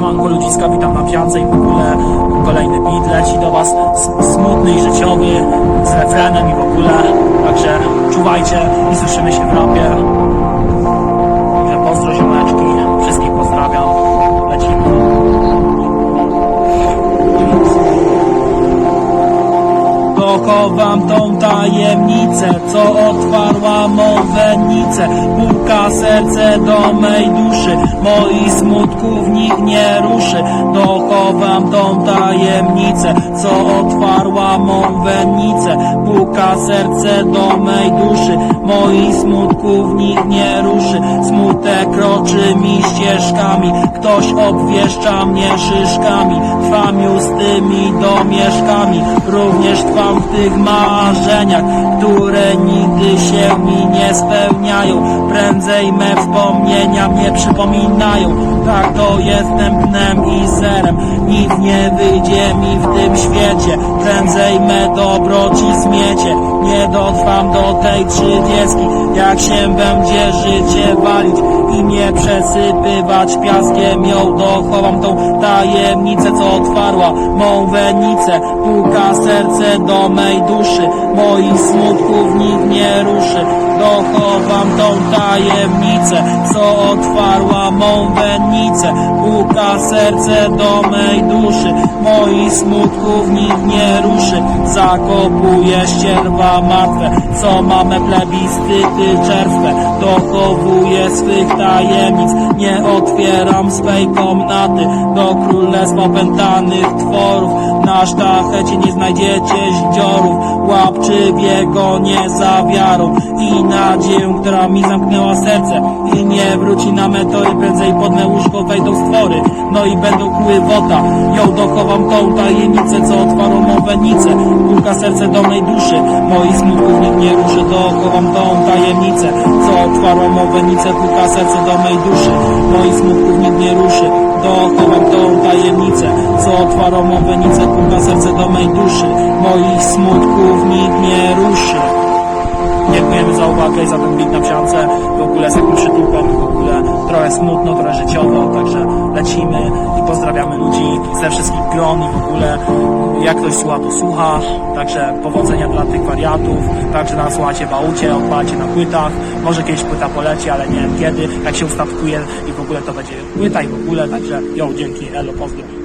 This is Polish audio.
Siemanko ludziska, witam na piance i w ogóle kolejny beat leci do was smutny i życiowy z refrenem i w ogóle także czuwajcie i słyszymy się w rapie. Także pozdro ziomeczki, wszystkich pozdrawiam. Lecimy. Dochowam tą tajemnicę, co otwarła mą Puka serce do mej duszy, moich smutków nikt nie ruszy. Dochowam tą tajemnicę, co otwarła mą wennicę Puka serce do mej duszy, moich smutków nikt nie ruszy. Smutek kroczy mi ścieżkami, ktoś obwieszcza mnie szyszkami. Trwam już z tymi domieszkami, również trwam w tych marzeniach Które nigdy się mi nie spełniają. Prędzej me wspomnienia mnie przypominają. Tak to jestem dnem i zerem. Nic nie wyjdzie mi w tym świecie. Prędzej me dobro ci zmiecie Nie dotrwam do tej trzydziestki Jak się będzie życie walić I nie przesypywać piaskiem ją Dochowam tą tajemnicę co otwarła mą wenicę. Puka serce do mej duszy Moich smutków nikt nie ruszy. Dochowam tą tajemnicę Co otwarła mą wenicę Puka serce do mej duszy Moich smutków nikt nie ruszy. Zakopuje ścierwa martwe Co mamy plebiscyty czerwne Dochowuję swych tajemnic Nie otwieram swej komnaty. Do królestwa opętanych tworów Na sztachecie nie znajdziecie zdziorów Łapczywie go nie zawiarą I nadzieję, która mi zamknęła serce. I nie wróci na metę i prędzej pod me łóżko wejdą stwory. No i będą kły wota. Ją dochowam tą tajemnicę, co otwarą mą wenicę Puka serce do mej duszy. Moich smutków nikt nie ruszy. Dochowam tą tajemnicę, co otwarła mą wenicę Puka serce do mej duszy. Moich smutków nikt nie ruszy. Dochowam tą co otwarła mą wenicę Puka serce do mej duszy Moich smutków nikt nie ruszy Dziękujemy za uwagę i za ten beat na psiance. W ogóle z takim przytupem, w ogóle trochę smutno, trochę życiowo, także lecimy i pozdrawiamy ludzi ze wszystkich gron i w ogóle jak ktoś słucha, to słucha. Także powodzenia dla tych wariatów, także nas słuchacie w aucie, odpalacie na płytach. Może kiedyś płyta poleci, ale nie wiem kiedy, jak się ustawkuje i w ogóle to będzie płyta i w ogóle, także jo, dzięki, elo, pozdro.